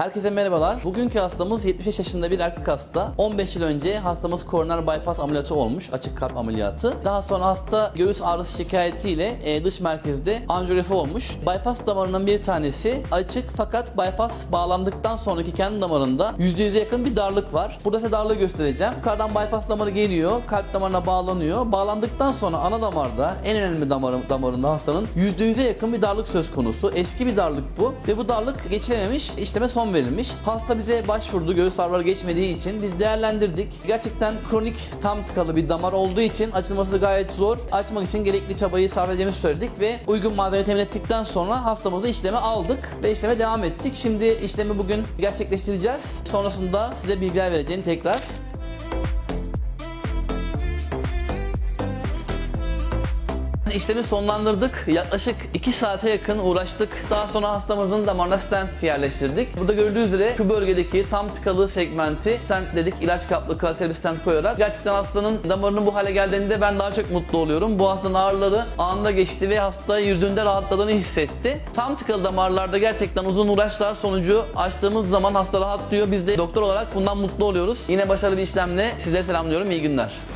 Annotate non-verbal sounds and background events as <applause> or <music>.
Herkese merhabalar. Bugünkü hastamız 75 yaşında bir erkek hasta. 15 yıl önce hastamız koroner bypass ameliyatı olmuş, açık kalp ameliyatı. Daha sonra hasta göğüs ağrısı şikayetiyle e, dış merkezde anjiyografi olmuş. Bypass damarının bir tanesi açık fakat bypass bağlandıktan sonraki kendi damarında %100'e yakın bir darlık var. Burada size darlığı göstereceğim. Yukarıdan bypass damarı geliyor, kalp damarına bağlanıyor. Bağlandıktan sonra ana damarda, en önemli damarı, damarında hastanın %100'e yakın bir darlık söz konusu. Eski bir darlık bu ve bu darlık geçilememiş, işleme son verilmiş. Hasta bize başvurdu, göğüs ağrıları geçmediği için biz değerlendirdik. Gerçekten kronik tam tıkalı bir damar olduğu için açılması gayet zor. Açmak için gerekli çabayı sarf edeceğimizi söyledik ve uygun malzeme temin ettikten sonra hastamızı işleme aldık ve işleme devam ettik. Şimdi işlemi bugün gerçekleştireceğiz. Sonrasında size bilgiler vereceğim tekrar. <laughs> İşlemi sonlandırdık. Yaklaşık 2 saate yakın uğraştık. Daha sonra hastamızın damarına stent yerleştirdik. Burada gördüğünüz üzere şu bölgedeki tam tıkalı segmenti stent dedik ilaç kaplı kaliteli stent koyarak. Gerçekten hastanın damarının bu hale geldiğinde ben daha çok mutlu oluyorum. Bu hastanın ağrıları anında geçti ve hasta yürüdüğünde rahatladığını hissetti. Tam tıkalı damarlarda gerçekten uzun uğraşlar sonucu açtığımız zaman hasta rahatlıyor. Biz de doktor olarak bundan mutlu oluyoruz. Yine başarılı bir işlemle sizlere selamlıyorum. İyi günler.